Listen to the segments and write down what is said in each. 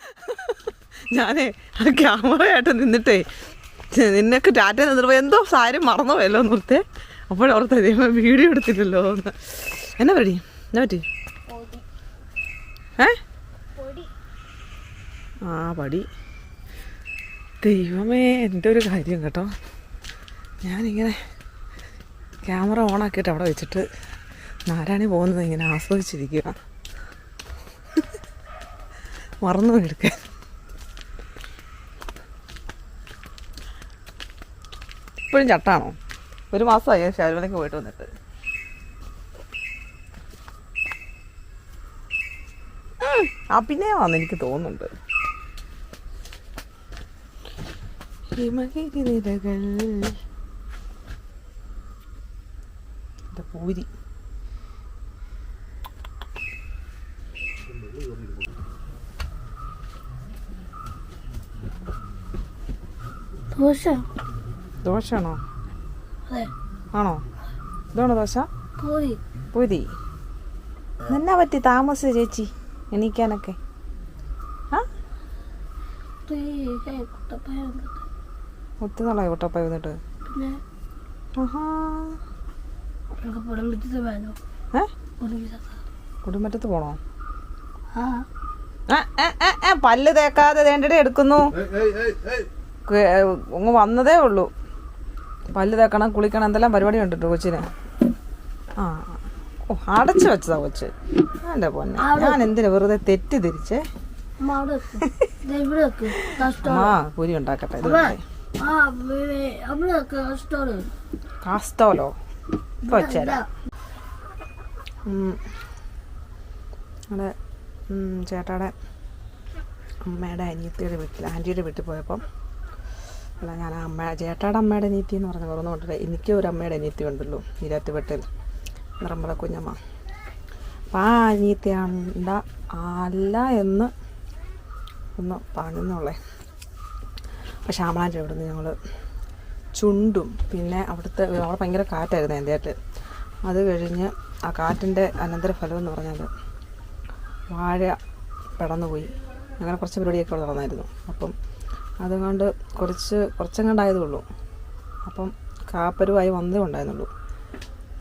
ഞാനേ ആ ക്യാമറയായിട്ട് നിന്നിട്ടേ നിന്നൊക്കെ ടാറ്റ നിന്നിട്ട് എന്തോ സാരി മറന്നു പോയല്ലോ നിർത്തെ അപ്പോഴോർത്ത ദൈവം വീഡിയോ എടുത്തില്ലല്ലോ എന്ന്. എന്നാ പറ്റി എന്നാ പറ്റി? ഏ? ആ പടി. ദൈവമേ എന്റെ ഒരു കാര്യം കേട്ടോ. ഞാനിങ്ങനെ ക്യാമറ ഓണാക്കിയിട്ട് അവിടെ വെച്ചിട്ട് നാരായണി പോകുന്നത് ഇങ്ങനെ ആസ്വദിച്ചിരിക്കുക മറന്നു എടുക്കാൻ ഇപ്പോഴും ചട്ടാണോ? ഒരു മാസമായി ശബരിമലയ്ക്ക് പോയിട്ട് വന്നിട്ട്. അഭിനയമാണെന്ന് എനിക്ക് തോന്നുന്നുണ്ട്. ഹിമഗിരി നിരകൾ. പൂരി. ദോശ. ദോശയാണോ? അതെ. ആണോ? ഇതാണോ ദോശ? പോയി. പൂരി എന്നാ പറ്റി താമസ ചേച്ചി? എണീക്കാനൊക്കെ. ഒത്തിരി നാളായി കുട്ടപ്പായ വന്നിട്ട്. കുടുംബറ്റത്ത് പോണോ? ആ. ആ, ആ, ആ, ആ, പല്ല് തേക്കാതെ വേണ്ടടെ എടുക്കുന്നു. അങ്ങ് വന്നതേ ഉള്ളൂ. പല്ല് തേക്കണം കുളിക്കണം എന്തെല്ലാം പരിപാടി കണ്ടിട്ടു കൊച്ചിന്. ആ ഓ അടച്ചു വെച്ചതാ കൊച്ച്. എന്റെ പൊന്നെ ഞാൻ എന്തിനാ വെറുതെ തെറ്റിദ്ധരിച്ച്? ആ പൂരി ഉണ്ടാക്കട്ടെ കാസ്റ്റോലോ ഇപ്പൊ വെച്ചേരാ. ചേട്ടാടെ അമ്മയുടെ അനിയത്തിയുടെ വീട്ടിൽ ആന്റിയുടെ വീട്ടിൽ പോയപ്പം അല്ല ഞാൻ അമ്മ ചേട്ടാടെ അമ്മയുടെ നീത്തി എന്ന് പറഞ്ഞ ഓർമ്മ കൊണ്ടിട്ട് എനിക്ക് ഒരു അമ്മയുടെ നീത്തി ഉണ്ടല്ലോ ഈരാറ്റുപെട്ടിൽ നിറമ്പള കുഞ്ഞമ്മ. അപ്പം ആ അനിയത്തിയാണ്ട അല്ല എന്ന് ഒന്ന് പറഞ്ഞെന്നുള്ളേ അപ്പം ശ്യാമളാന്റെ അവിടെ നിന്ന് ഞങ്ങൾ ചുണ്ടും പിന്നെ അവിടുത്തെ അവിടെ ഭയങ്കര കാറ്റായിരുന്നു എന്റെ ആയിട്ട് അത് കഴിഞ്ഞ് ആ കാറ്റിന്റെ അനന്തരഫലം എന്ന് പറഞ്ഞാൽ വാഴ പെടന്നുപോയി. അങ്ങനെ കുറച്ച് പരിപാടിയൊക്കെ അവിടെ നടന്നായിരുന്നു. അപ്പം അതുകൊണ്ട് കുറച്ച് കുറച്ചെങ്ങാണ്ടായതേ ഉള്ളൂ അപ്പം കാപ്പരുവായി വന്നേ ഉണ്ടായിരുന്നുള്ളൂ.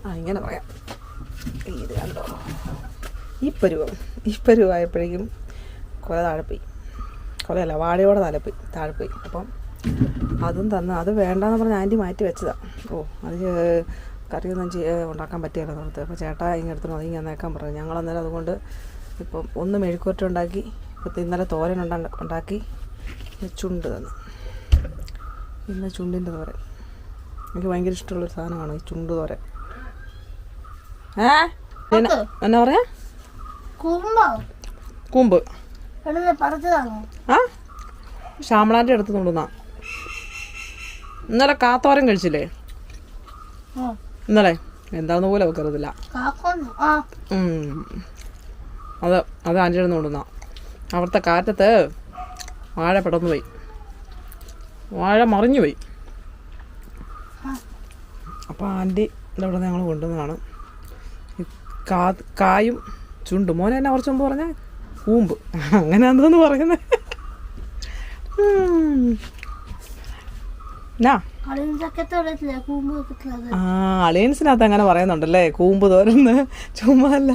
ആ ഇങ്ങനെ പറയാം. ഇത് കണ്ടോ? ഈ പരുവം ഈ പരുവായപ്പോഴേക്കും കൊല താഴെപ്പോയി. പോയി കൊലയല്ല വാഴയോടെ താഴെപ്പോയി താഴെപ്പോയി. അപ്പം അതും തന്ന് അത് വേണ്ടാന്ന് പറഞ്ഞ് ആന്റി മാറ്റി വെച്ചതാണ് ഓ അത് കറിയൊന്നും ചെയ്യാൻ ഉണ്ടാക്കാൻ പറ്റിയല്ലോ നമുക്ക് അപ്പോൾ ചേട്ടാ ഇങ്ങനെ എടുത്തു അത് ഇങ്ങനെ നേക്കാൻ പറഞ്ഞു. ഞങ്ങളന്നേരം അതുകൊണ്ട് ഇപ്പം ഒന്ന് മെഴുക്കൂറ്റുണ്ടാക്കി ഇപ്പം ഇന്നലെ തോരൻ ഉണ്ടാക്കി ചുണ്ട് തന്നു ഇന്ന് ചുണ്ടിന്റെ തോരൻ. എനിക്ക് ഭയങ്കര ഇഷ്ടമുള്ളൊരു സാധനമാണ് ഈ ചുണ്ട് തോരൻ. ഏ? എന്നാ പറയാ? കൂമ്പ്. ആ? ശ്യാമളാന്റെ അടുത്ത് കൊണ്ടുവന്നാ. ഇന്നലെ കാത്തോരൻ കഴിച്ചില്ലേ? ഇന്നലെ. എന്താന്ന് പോലെ ആ. അത് അത് ആന്റെ അടുത്ത് കൊണ്ടുവന്നാ. അവിടുത്തെ കാറ്റത്ത് വാഴ പെടന്നു പോയി വാഴ മറിഞ്ഞു പോയി അപ്പോൾ ആന്റി ഇവിടെ ഞങ്ങൾ കൊണ്ടുവന്നതാണ്. കാ കായും ചുണ്ടും. മോനെ എന്നാ കുറച്ച് മുമ്പ് പറഞ്ഞ? കൂമ്പ്. അങ്ങനെ എന്തോന്ന് പറയുന്നത് ആ അളിയൻസിനകത്ത് അങ്ങനെ പറയുന്നുണ്ടല്ലേ? കൂമ്പ് തോരന്ന്. ചുമ്മാ അല്ല.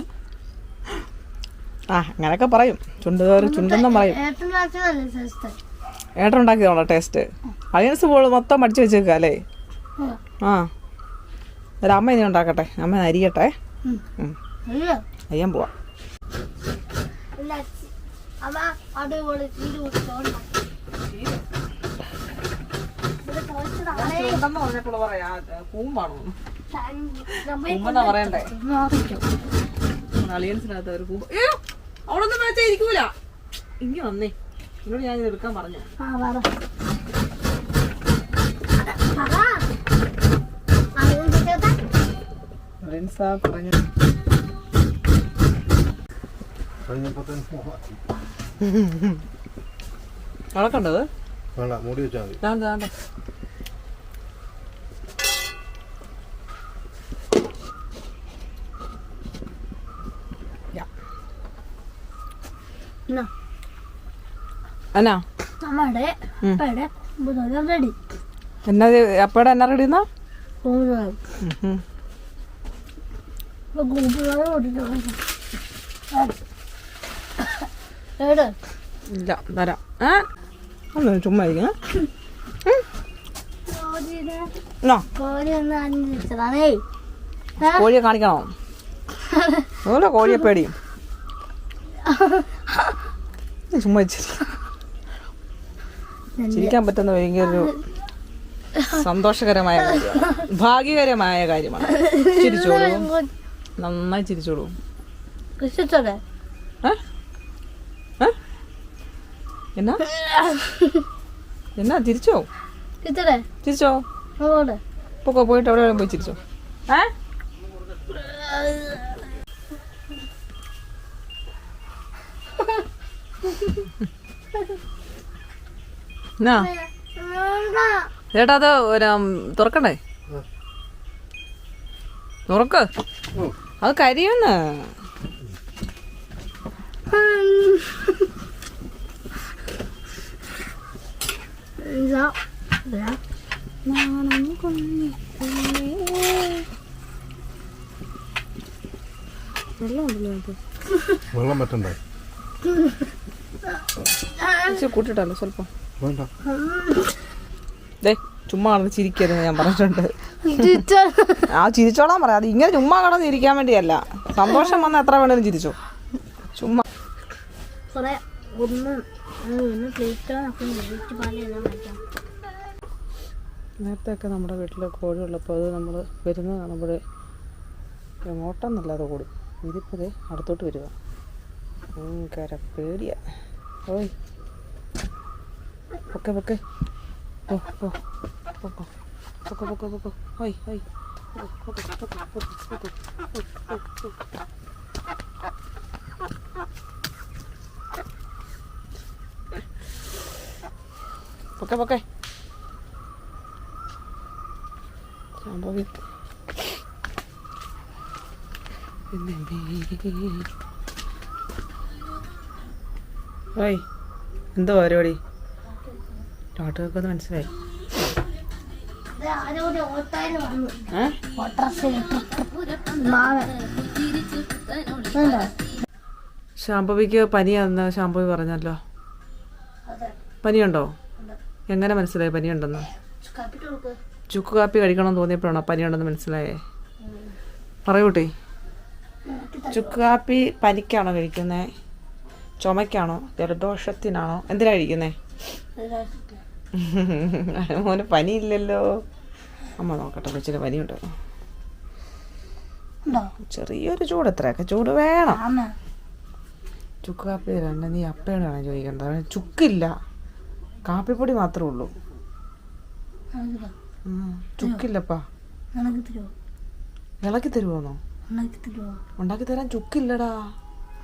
ആ അങ്ങനൊക്കെ പറയും. ചുണ്ട് ചുണ്ടെന്നും പറയും. ഏട്ടൻ ഉണ്ടാക്കിയതാണോ ടേസ്റ്റ് അളിയൻസ് പോൾ മൊത്തം പഠിച്ചു വെച്ചേക്കുക അല്ലേ? ആ. ഒരു അമ്മ ഇനി ഉണ്ടാക്കട്ടെ. അമ്മ അരിയട്ടെ. അയ്യാൻ പോവാ. പറയാ പൂമ്പാണോ കൂമ്പാണോ കൂമ്പെന്നാ പറയണ്ടേ? അളിയൻസിനകത്ത് അവർ കൂമ്പ്. അയ്യോ അവിടെ ഒന്നും വെച്ചാൽ ഇരിക്കൂല ഇങ്ങനെ വന്നേ. എന്നോട് ഞാൻ എടുക്കാൻ പറഞ്ഞു. അളക്കണ്ടത് വേണ്ട മൂടി വെച്ചാൽ മതി. എന്നാ നമ്മുടെ. അപ്പയുടെ റെഡി എന്നാ അപ്പയുടെ എന്നാ റെഡി എന്നാ ഇല്ല തരാം ഏ? ചുമ്മാ ഇരിക്കണേ? കോഴിയെ കാണിക്കണോ? അതുപോലെ കോഴിയെ പേടിയും ചുമ്മാ ചിരിക്കാൻ പറ്റുന്ന ഭയങ്കര ഒരു സന്തോഷകരമായ കാര്യമാണ്. ഭാഗ്യകരമായ കാര്യമാണ്. ചിരിച്ചോളൂ. നന്നായി ചിരിച്ചോളൂ? എന്നാ? എന്നാ ചിരിച്ചോ? തിരിച്ചോ ചിരിച്ചോ? പൊക്കോ പോയിട്ട് അവിടെ പോയി ചിരിച്ചോ. ഏ? എന്നാ ചേട്ടാ അത് തുറക്കണ്ടേ? തുറക്ക്. അത് കരിയെന്ന്. വെള്ളം പറ്റണ്ടേ? കൂട്ടിട്ടല്ലോ സ്വല്പം. ചുമ്മാ കിടന്ന് ചിരിക്കരുത് ഞാൻ പറഞ്ഞിട്ടുണ്ട്. ആ ചിരിച്ചോളാൻ പറയാം. അത് ഇങ്ങനെ ചുമ്മാ കടന്ന് ചിരിക്കാൻ വേണ്ടിയല്ല. സന്തോഷം വന്ന എത്ര വേണേലും ചിരിച്ചോ. ചുമ്മാ. നേരത്തെ ഒക്കെ നമ്മുടെ വീട്ടിൽ കോഴി ഉള്ളപ്പോൾ അത് നമ്മൾ വരുന്നത് കാണുമ്പോൾ എങ്ങോട്ടെന്നല്ലാതെ കൂടും ഇതിപ്പോൾ ദേ അടുത്തോട്ട് വരിക. ഭയങ്കര പേടിയാ. ഓയ്. പൊക്കെ പൊക്കെ. പോ പോ പൊക്കോ പൊക്കോ പൊക്കോ. പൊക്കോ പൊക്കോ, പൊക്കോ. പൊക്കെ പൊക്കെ സംഭവി ഓയ് എന്തോ പരിപാടി? ഡോക്ടർക്ക് മനസ്സിലായി. മാവൻ വേണ്ട ശാംഭവിക്ക് പനിയാന്ന് ശാംഭവി പറഞ്ഞല്ലോ. അതെ. പനിയുണ്ടോ? എങ്ങനെ മനസ്സിലായി പനിയുണ്ടെന്ന്? ചുക്ക് കാപ്പി കഴിക്കണമെന്ന് തോന്നിയപ്പോഴാണോ പനിയുണ്ടെന്ന് മനസ്സിലായേ? പറയൂട്ടി ചുക്ക് കാപ്പി പനിക്കാണോ കഴിക്കുന്നത് ചുമയ്ക്കാണോ? ജലദോഷത്തിനാണോ? എന്തിനാണ് കഴിക്കുന്നേ? മോന് പനിയില്ലല്ലോ. അമ്മ നോക്കട്ടെ കൊച്ചിന് പനിയുണ്ട്. ഉണ്ടോ? ചെറിയൊരു ചൂട് എത്രയൊക്കെ ചൂട് വേണം. ചുക്ക് കാപ്പി തരണ്ട നീ അപ്പയോട് വേണം ചോദിക്കേണ്ടത് ചുക്കില്ല. കാപ്പിപ്പൊടി മാത്രമേ ഉള്ളൂ. ചുക്കില്ലപ്പാ. ഇളക്കി തരുമോന്നോ ഉണ്ടാക്കി തരാൻ ചുക്കില്ലടാ.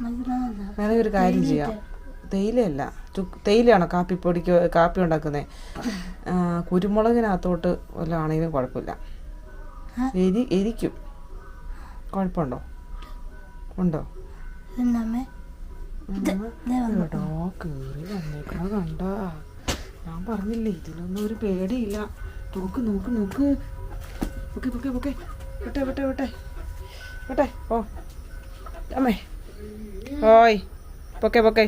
വേറെ വേണമെങ്കിൽ ഒരു കാര്യം ചെയ്യാം. തേയിലയല്ല. തേയിലയാണോ കാപ്പിപ്പൊടിക്ക് കാപ്പി ഉണ്ടാക്കുന്നത് കുരുമുളകിനകത്തോട്ട് വല്ല ആണെങ്കിലും കുഴപ്പമില്ല എരി എരിക്കും. കുഴപ്പമുണ്ടോ? ഉണ്ടോ? കേട്ടോ കേറി വന്നേക്കണ കണ്ട. ഞാൻ പറഞ്ഞില്ലേ ഇതിനൊന്നും ഒരു പേടിയില്ല. നോക്ക് നോക്ക് നോക്ക്. പൊക്കെ പൊക്കെ പൊക്കെ. വിട്ടെ വിട്ടെ വിട്ടെ. വിട്ടെ ഓ അമ്മേ. ഓയ്. പൊക്കെ പൊക്കെ.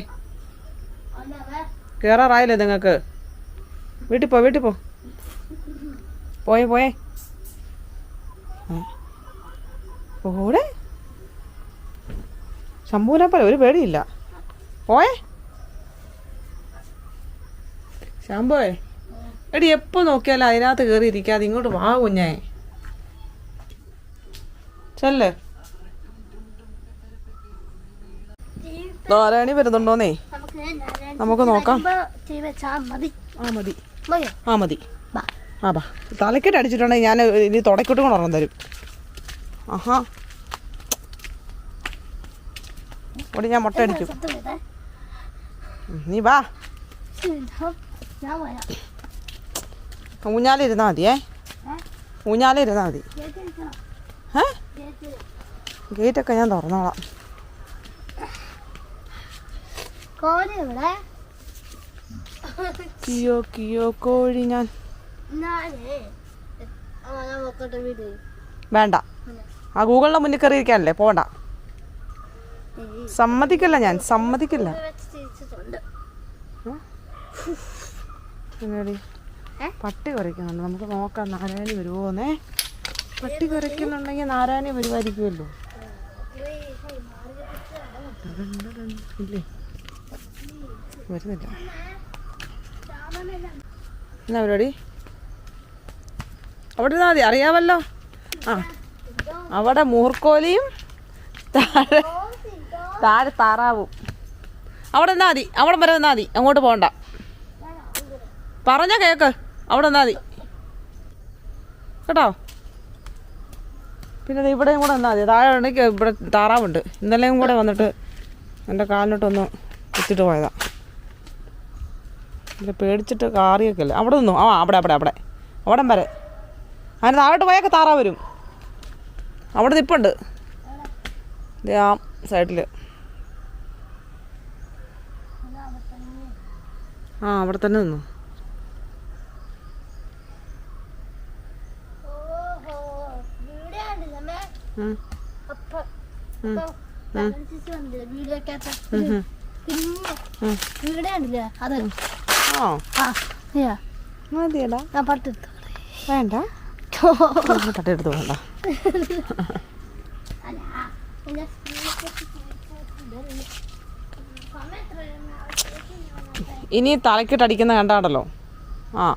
കയറാറായില്ലേ നിങ്ങൾക്ക് വീട്ടിൽ പോ വീട്ടിൽ പോ. പോയേ പോയേ? പോടെ ശംഭുവിനെ പോലെ ഒരു പേടിയില്ല. പോയേ. ശാമ്പോയെ എടി എപ്പോ നോക്കിയാലും അതിനകത്ത് കയറി ഇരിക്കാതെ ഇങ്ങോട്ട് വാ കുഞ്ഞേ. ചെല്ല്. നാരായണി വരുന്നുണ്ടോന്നേ? നമുക്ക് നോക്കാം. ആ മതി. ആ മതി. ബാ. ആ ബാ. തലക്കെട്ട് അടിച്ചിട്ടുണ്ടെങ്കിൽ ഞാൻ ഇനി തുടക്കിട്ട് കൊണ്ട് ഉറന്നു തരും. ആഹാ. ഓടി ഞാൻ മുട്ട അടിക്കും. നീ വാ. ഞാൻ വരാം ഊഞ്ഞാലിരുന്നാ മതിയേ? ഊഞ്ഞാലിരുന്നാ മതി. ഏ ഗേറ്റ്. ഗേറ്റൊക്കെ ഞാൻ തുറന്നോളാം. കോഴി എവിടെ? കിയോ കിയോ കോഴി ഞാൻ വേണ്ട. ആ ഗൂഗിളിന്റെ മുന്നിൽ കയറി ഇരിക്കാനല്ലേ പോണ്ട സമ്മതിക്കില്ല ഞാൻ സമ്മതിക്കില്ല? പട്ടി കുറയ്ക്കുന്നുണ്ട്. നമുക്ക് നോക്കാം നാരായണി വരുമോന്നേ പട്ടി കുറയ്ക്കുന്നുണ്ടെങ്കിൽ നാരായണി വരുമായിരിക്കുമല്ലോ ഇല്ലേ? വരുന്നില്ല. എന്നാ പരിപാടി? അവിടെ നിന്നാ മതി അറിയാമല്ലോ ആ അവിടെ മൂർക്കോലിയും താഴെ താഴെ താറാവും. അവിടെ നിന്നാ മതി അവിടെ വരെ നിന്നാ മതി അങ്ങോട്ട് പോകണ്ട. പറഞ്ഞ കേക്ക് അവിടെ നിന്നാ മതി. കേട്ടോ? പിന്നെ ഇവിടെയും കൂടെ നിന്നാൽ മതി താഴെ ഉണ്ടെങ്കിൽ ഇവിടെ താറാവുണ്ട്. ഇന്നലെയും കൂടെ വന്നിട്ട് എന്റെ കാലിനോട്ടൊന്ന് കുത്തിട്ട് പോയതാ. ഇല്ല പേടിച്ചിട്ട് കാറിയൊക്കെ അല്ലേ അവിടെ നിന്നു? ആ അവിടെ അവിടെ അവിടെ. അവിടം വരെ. അതിന് താഴോട്ട് പോയൊക്കെ താറാ വരും. അവിടെ നിപ്പുണ്ട് ആ സൈഡിൽ ആ അവിടെ തന്നെ നിന്നു. ഉം. ഉം. ഉം. ഉം ഉം ഉം, ഉം. ഉം ഉം. വീട് കണ്ടില്ലേ? അത് ആ ആ ഇയ്യാ, മതിയടാ. വേണ്ട. തട്ടെടുത്ത് വേണ്ട? ഇനി തലക്കിട്ട് അടിക്കുന്ന കണ്ടാടല്ലോ. ആ.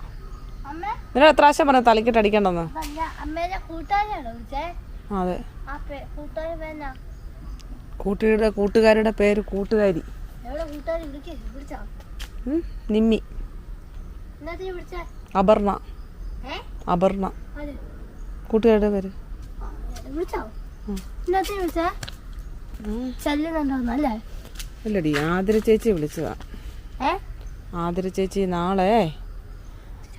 നിങ്ങൾ നിന്നെ എത്ര പ്രാവശ്യം പറഞ്ഞു തലക്കിട്ട് അടിക്കണ്ടെന്ന് അതെ. കൂട്ടുകാരുടെ പേര് കൂട്ടുകാരി. നിമ്മി. അപർണ. അപർണ. കൂട്ടുകാരുടെ പേര്. ആ, വിളിച്ചോ? ഉം. എന്നാ വിളിച്ചേ? അല്ലേ? ഇല്ലടി ആതിര ചേച്ചി വിളിച്ചതാ. ആതിര ചേച്ചി നാളെ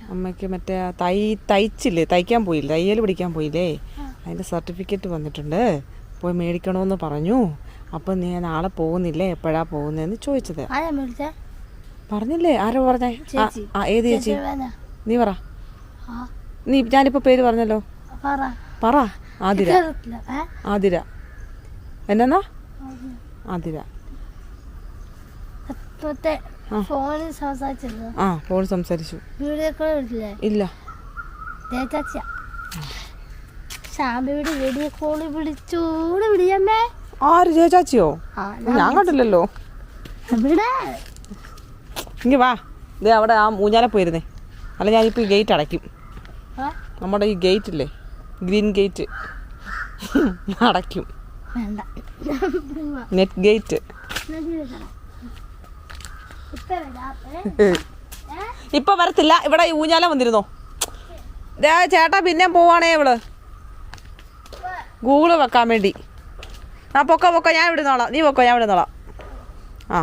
അമ്മയ്ക്ക് മറ്റേ തൈ തയ്ച്ചില്ലേ? തയ്ക്കാൻ പോയില്ലേ? തയ്യൽ പിടിക്കാൻ പോയില്ലേ? അതിന്റെ സർട്ടിഫിക്കറ്റ് വന്നിട്ടുണ്ട്. പോയി മേടിക്കണമെന്ന് പറഞ്ഞു. അപ്പം നീ നാളെ പോകുന്നില്ലേ? എപ്പോഴാണ് പോകുന്നതെന്ന് ചോദിച്ചത്. പറഞ്ഞില്ലേ? ആരോ പറഞ്ഞേ? ആ, ഏത് ചേച്ചി നീ പറ. നീ ഞാനിപ്പോ പേര് പറഞ്ഞല്ലോ. പറ. ആതിര. ആതിര. എന്നാ ആതിര. ആ. ഫോണിൽ സംസാരിച്ചത് ആ ഫോൺ സംസാരിച്ചു. വീഡിയോ കോൾ വിളിച്ചില്ലേ ഇല്ല. ചേച്ചാ ശാമ്പിയുടെ വീഡിയോ കോൾ വിളിച്ചോട് വിളിയമ്മേ. ആര് ചേച്ചാച്ചിയോ ഞാൻ കണ്ടില്ലല്ലോ. ഇവിടെ ഇങ്ങ് വാ. ദേ അവിടെ ആ ഊഞ്ഞാല പോയിരുന്നേ. അല്ല ഞാനിപ്പോൾ ഈ ഗേറ്റ് അടയ്ക്കും. നമ്മുടെ ഈ ഗേറ്റ് ഇല്ലേ? ഗ്രീൻ ഗേറ്റ് അടയ്ക്കും. നെറ്റ് ഗേറ്റ് ഇത്. ഇപ്പൊ വരത്തില്ല. ഇവിടെ ഊഞ്ഞാല വന്നിരുന്നോ? ചേട്ടാ പിന്നെ പോവാണേ ഇവൾ. ഗൂഗിൾ വെക്കാൻ വേണ്ടി. ആ പൊക്ക പൊക്ക. ഞാൻ ഇവിടെ നിന്നോളാം നീ പൊക്കോ ഞാൻ ഇവിടെ നിന്നോളാം ആ.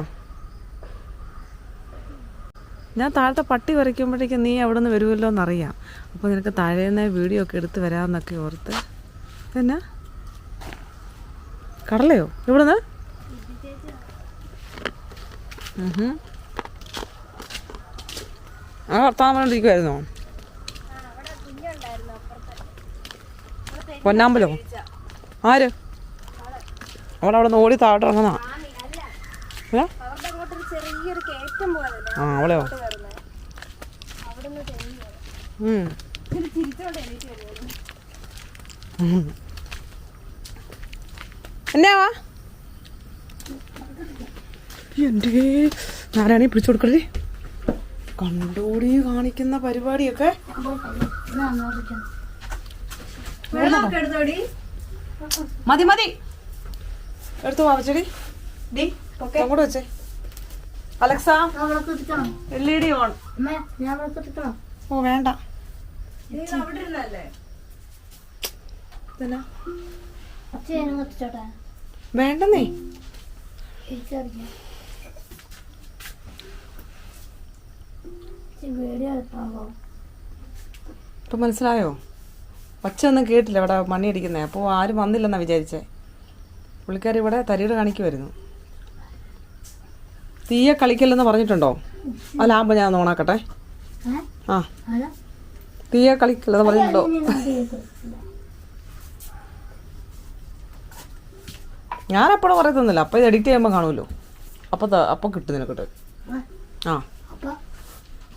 ഞാൻ താഴത്തെ പട്ടി വരയ്ക്കുമ്പോഴേക്കും നീ അവിടെ നിന്ന് വരുമല്ലോ എന്നറിയാം. അപ്പോൾ നിനക്ക് താഴേന്ന് വീഡിയോ ഒക്കെ എടുത്ത് വരാമെന്നൊക്കെ ഓർത്ത്. എന്നാ കടലയോ? ഇവിടുന്ന്. ആ വർത്താനം പറഞ്ഞിരിക്കുമായിരുന്നോ പൊന്നാമ്പലോ? ആര്? അവിടെ അവിടെ നിന്ന് ഓടി താഴോട്ട് ഇറങ്ങുന്ന ആ അവളെയോ അവിടെ നിന്ന് തെളിഞ്ഞു ഉം. തിരിച്ചോണ്ട് എനിക്ക് വരുന്നത് ഉം. എന്നാവാ എന്റെ നാരായണി പിടിച്ചു കൊടുക്കരുത്. കണ്ടോടി കാണിക്കുന്ന പരിപാടിയൊക്കെ. മതി മതി. എടുത്തു വാവച്ചടി ഡി അങ്ങോട്ട് വെച്ചേ. Alexa L E D on. അമ്മേ ഞാൻ ഓ വേണ്ട. വേണ്ടേ ഇപ്പൊ വേണ്ടെന്നേ. മനസ്സിലായോ? ഒച്ച ഒന്നും കേട്ടില്ല ഇവിടെ മണി അടിക്കുന്നേ. അപ്പോൾ ആരും വന്നില്ലെന്നാ വിചാരിച്ചേ. പുള്ളിക്കാരി ഇവിടെ തരിയുടെ കാണിക്കുമായിരുന്നു തീയെ കളിക്കല്ലെന്ന് പറഞ്ഞിട്ടുണ്ടോ? ആ ലാമ്പ് ഞാൻ ഒന്ന് ഓണാക്കട്ടെ? ആ. തീയ തീയെ പറയുന്നുണ്ടോ ഞാൻ എപ്പോഴും പറയത്തൊന്നുമില്ല അപ്പം ഇത് എഡിറ്റ് ചെയ്യുമ്പോൾ കാണുമല്ലോ. അപ്പം അപ്പം കിട്ടും നിനക്കിട്ട്. ആ, ആ. അപ്പൊ?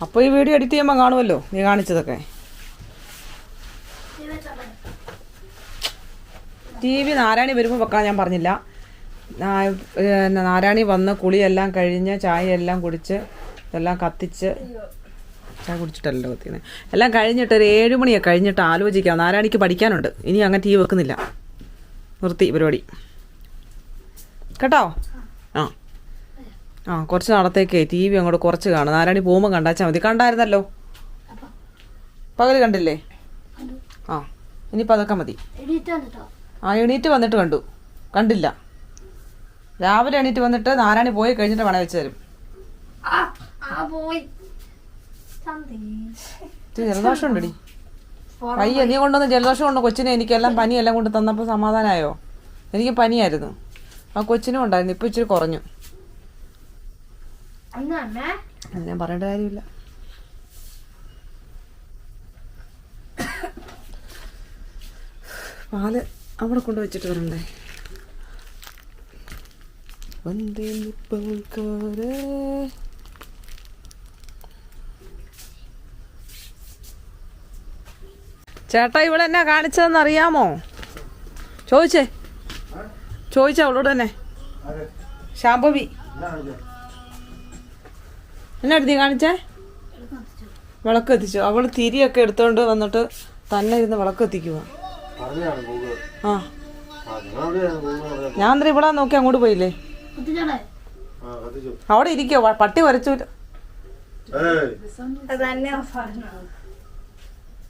അപ്പോൾ ഈ വീഡിയോ എഡിറ്റ് ചെയ്യുമ്പോൾ കാണുമല്ലോ. നീ കാണിച്ചതൊക്കെ. ടി വി നാരായണി വരുമ്പോൾ വെക്കാൻ ഞാൻ പറഞ്ഞില്ല. നാരായണി വന്ന് കുളിയെല്ലാം കഴിഞ്ഞ് ചായയെല്ലാം കുടിച്ച് ഇതെല്ലാം കത്തിച്ച് ചായ കുടിച്ചിട്ടല്ലോ കുത്തിയത് എല്ലാം കഴിഞ്ഞിട്ട് ഒരു ഏഴ് മണിയൊക്കെ കഴിഞ്ഞിട്ട് ആലോചിക്കാം. നാരായണിക്ക് പഠിക്കാനുണ്ട്. ഇനി അങ്ങനെ ടീ വെക്കുന്നില്ല. നിർത്തി പരിപാടി. കേട്ടോ? ആ. ആ കുറച്ച് നാളത്തേക്ക് ടി വി അങ്ങോട്ട് കുറച്ച് കാണും. നാരായണി പോകുമ്പോൾ കണ്ടാച്ചാൽ മതി. കണ്ടായിരുന്നല്ലോ? പകൽ കണ്ടില്ലേ? ആ ഇനിയിപ്പോൾ അതൊക്കെ മതി. ആ എണീറ്റ് വന്നിട്ട് കണ്ടു. കണ്ടില്ല. രാവിലെ എണീറ്റ് വന്നിട്ട് നാരായണി പോയി കഴിഞ്ഞിട്ട് പണ വെച്ച് തരും ആ ആ പോയി ചന്തി ഇത് ജലദോഷം ഉണ്ടടി. പയ്യ നീ കൊണ്ടുവന്ന ജലദോഷം കൊണ്ട് കൊച്ചിനെ എനിക്കെല്ലാം പനിയെല്ലാം കൊണ്ട് തന്നപ്പോൾ സമാധാനമായോ എനിക്ക് പനിയായിരുന്നു. ആ കൊച്ചിനും ഉണ്ടായിരുന്നു. ഇപ്പം ഇച്ചിരി കുറഞ്ഞു. ഞാൻ പറയേണ്ട കാര്യമില്ല. പാൽ അവിടെ കൊണ്ട് വെച്ചിട്ട് വരണ്ടേ? വന്ദേ നിപ്പൽക്കാരേ. ചേട്ടാ ഇവിടെ എന്നാ കാണിച്ചതെന്ന് അറിയാമോ? ചോദിച്ചേ. ചോദിച്ച അവളോട് തന്നെ. ശാംഭവി. എന്നാ എടുത്തി കാണിച്ചേ? വിളക്ക് എത്തിച്ചു. അവൾ തിരിയൊക്കെ എടുത്തോണ്ട് വന്നിട്ട് തന്നെ ഇരുന്ന് വിളക്ക് എത്തിക്കുക ആ. ഞാൻ അന്നേരം ഇവിടെ നോക്കി അങ്ങോട്ട് പോയില്ലേ? അവിടെ ഇരിക്കോ പട്ടി വരച്ചു.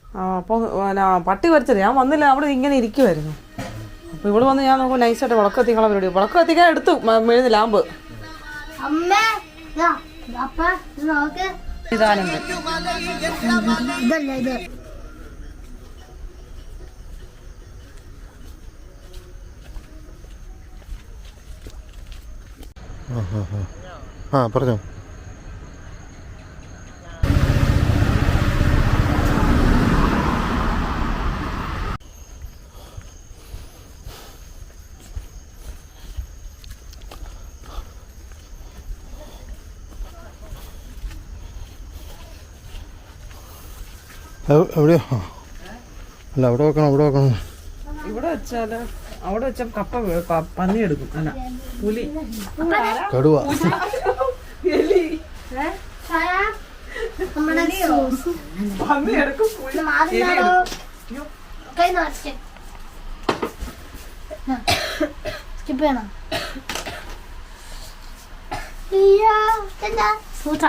ആ അപ്പോൾ പിന്നെ പട്ടി വരച്ചത്. ഞാൻ വന്നില്ല അവിടെ ഇങ്ങനെ ഇരിക്കുമായിരുന്നു അപ്പോൾ ഇവിടെ വന്ന് ഞാൻ നോക്കുമ്പോൾ നൈസായിട്ട് വിളക്ക് എത്തിക്കാനുള്ള പരിപാടി. വിളക്ക് എത്തിക്കാൻ എടുത്തു മെഴുന്ന ലാമ്പ്. ആ ഇതാ അപ്പ ഇത് നോക്ക് ഇതാനന്ദൻ ഇതല്ല ഇത് ആ ആ ആ ആ പറഞ്ഞോ എവ്- എവിടെയോ. അല്ല അവിടെ വെക്കണം അവിടെ വെക്കണം. ഇവിടെ വെച്ചാൽ അവിടെ വെച്ച കപ്പ പന്നി എടുക്കും. അല്ല പുലി. കടുവ. സോസ് പന്നി എടുക്കും സ്കിപ്പ് ചെയ്യണം സൂത്ര